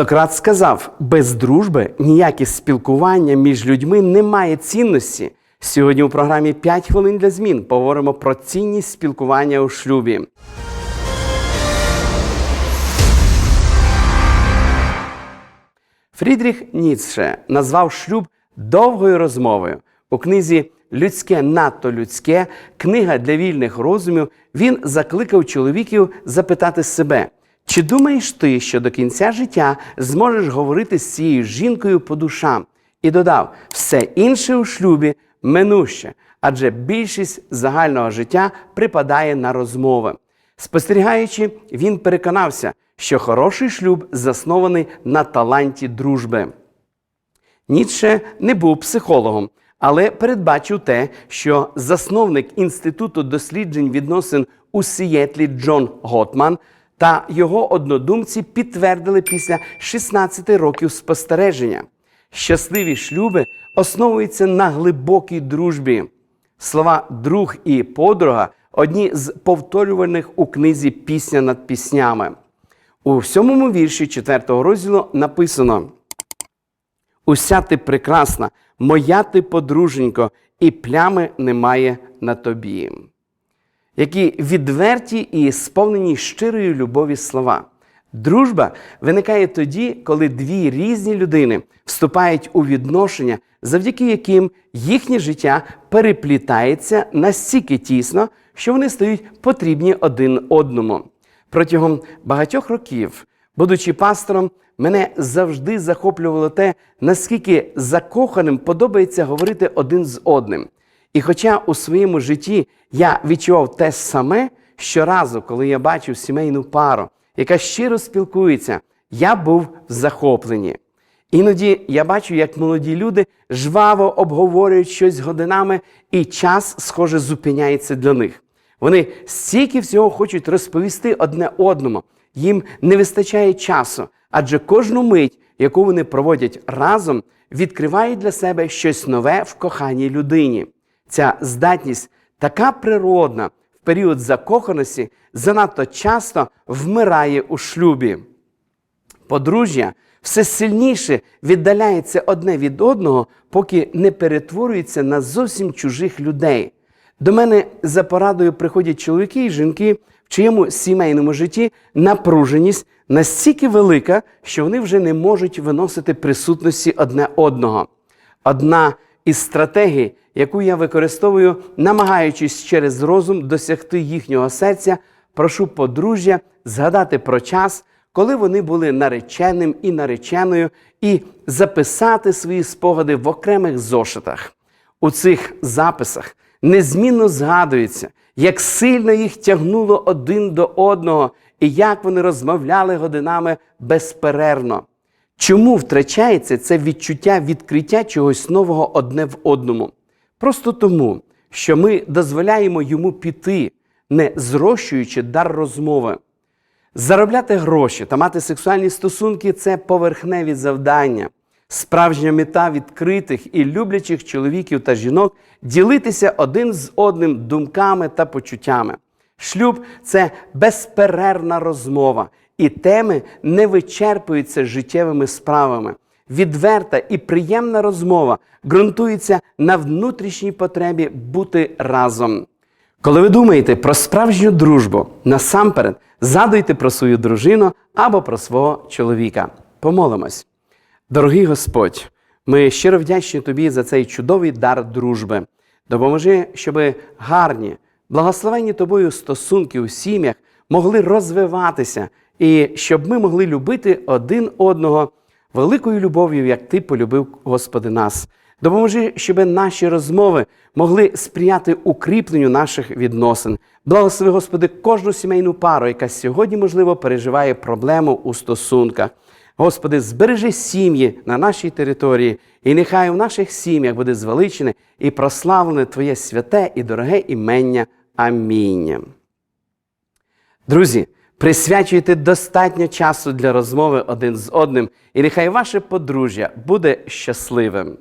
Сократ сказав: без дружби ніяке спілкування між людьми не має цінності. Сьогодні у програмі «5 хвилин для змін поговоримо про цінність спілкування у шлюбі. Фрідріх Ніцше назвав шлюб довгою розмовою. У книзі Людське надто людське, книга для вільних розумів. Він закликав чоловіків запитати себе, чи думаєш ти, що до кінця життя зможеш говорити з цією жінкою по душам? І додав: все інше у шлюбі минуще, адже більшість загального життя припадає на розмови. Спостерігаючи, він переконався, що хороший шлюб заснований на таланті дружби. Ніцше не був психологом, але передбачив те, що засновник Інституту досліджень відносин у Сієтлі Джон Готман та його однодумці підтвердили після 16 років спостереження. Щасливі шлюби основуються на глибокій дружбі. Слова друг і подруга одні з повторюваних у книзі Пісня над піснями. У сьомому вірші 4 розділу написано: Уся ти прекрасна, моя ти подруженько, і плями немає на тобі. Які відверті і сповнені щирої любові слова. Дружба виникає тоді, коли дві різні людини вступають у відношення, завдяки яким їхнє життя переплітається настільки тісно, що вони стають потрібні один одному. Протягом багатьох років, будучи пастором, мене завжди захоплювало те, наскільки закоханим подобається говорити один з одним. І хоча у своєму житті я відчував те саме, щоразу, коли я бачив сімейну пару, яка щиро спілкується, я був в захопленні. Іноді я бачу, як молоді люди жваво обговорюють щось годинами, і час, схоже, зупиняється для них. Вони стільки всього хочуть розповісти одне одному. Їм не вистачає часу, адже кожну мить, яку вони проводять разом, відкриває для себе щось нове в коханій людині. Ця здатність така природна в період закоханості занадто часто вмирає у шлюбі. Подружжя все сильніше віддаляється одне від одного, поки не перетворюється на зовсім чужих людей. До мене за порадою приходять чоловіки і жінки, в чиєму сімейному житті напруженість настільки велика, що вони вже не можуть виносити присутності одне одного. Одна із стратегій, яку я використовую, намагаючись через розум досягти їхнього серця, прошу подружжя згадати про час, коли вони були нареченим і нареченою, і записати свої спогади в окремих зошитах. У цих записах незмінно згадується, як сильно їх тягнуло один до одного, і як вони розмовляли годинами безперервно. Чому втрачається це відчуття відкриття чогось нового одне в одному? Просто тому, що ми дозволяємо йому піти, не зрощуючи дар розмови. Заробляти гроші та мати сексуальні стосунки це поверхневі завдання. Справжня мета відкритих і люблячих чоловіків та жінок ділитися один з одним думками та почуттями. Шлюб це безперервна розмова, і теми не вичерпуються життєвими справами. Відверта і приємна розмова ґрунтується на внутрішній потребі бути разом. Коли ви думаєте про справжню дружбу, насамперед згадуйте про свою дружину або про свого чоловіка. Помолимось. Дорогий Господь, ми щиро вдячні Тобі за цей чудовий дар дружби. Допоможи, щоб гарні, благословенні тобою стосунки у сім'ях могли розвиватися, і щоб ми могли любити один одного великою любов'ю, як Ти полюбив, Господи, нас. Допоможи, щоб наші розмови могли сприяти укріпленню наших відносин. Благослови, Господи, кожну сімейну пару, яка сьогодні, можливо, переживає проблему у стосунках. Господи, збережи сім'ї на нашій території, і нехай в наших сім'ях буде звеличене і прославлене Твоє святе і дороге імення. Амінь. Друзі, присвячуйте достатньо часу для розмови один з одним, і нехай ваше подружжя буде щасливим.